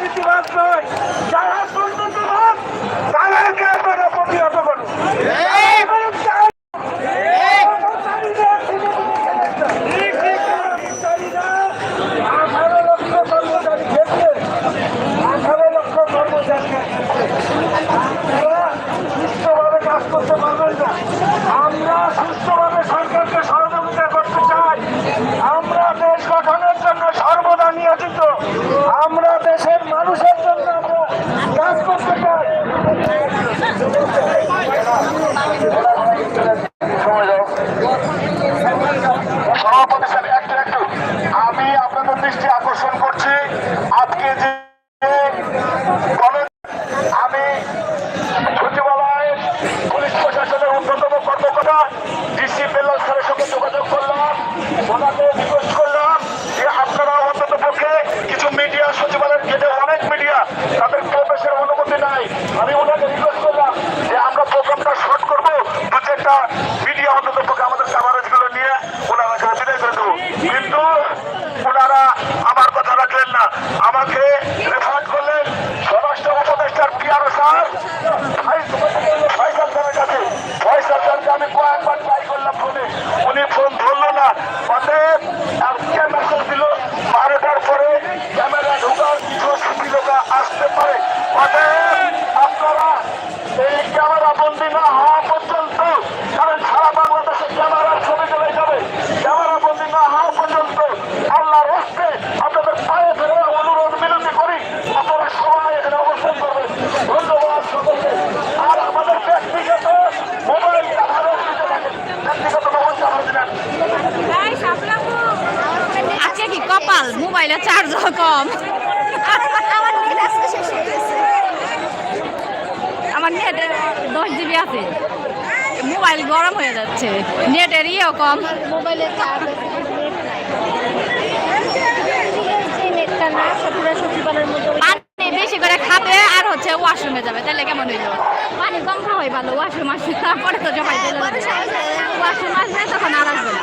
দুর্নীতিবাদ নয় যারা দুর্নীতিবাদ তাদেরকে আপনারা প্রতিহত করুন আমরা সুস্থভাবে সরকারকে সহযোগিতা করতে চাই আমরা দেশ গঠনের জন্য সর্বদা নিয়োজিত। আমাকে রেফার হয় চার্জ কম। আমার নেট দশ জিবি আছে। মোবাইল গরম হয়ে যাচ্ছে। নেটের ইয়েও কম। মোবাইলে বেশি করে আর হচ্ছে ওয়াশরুমে যাবে তাহলে কেমন পানি কম ভালো তারপরে তো জমাই দিল ওয়াশরুম আসবে তখন আর আসবে না।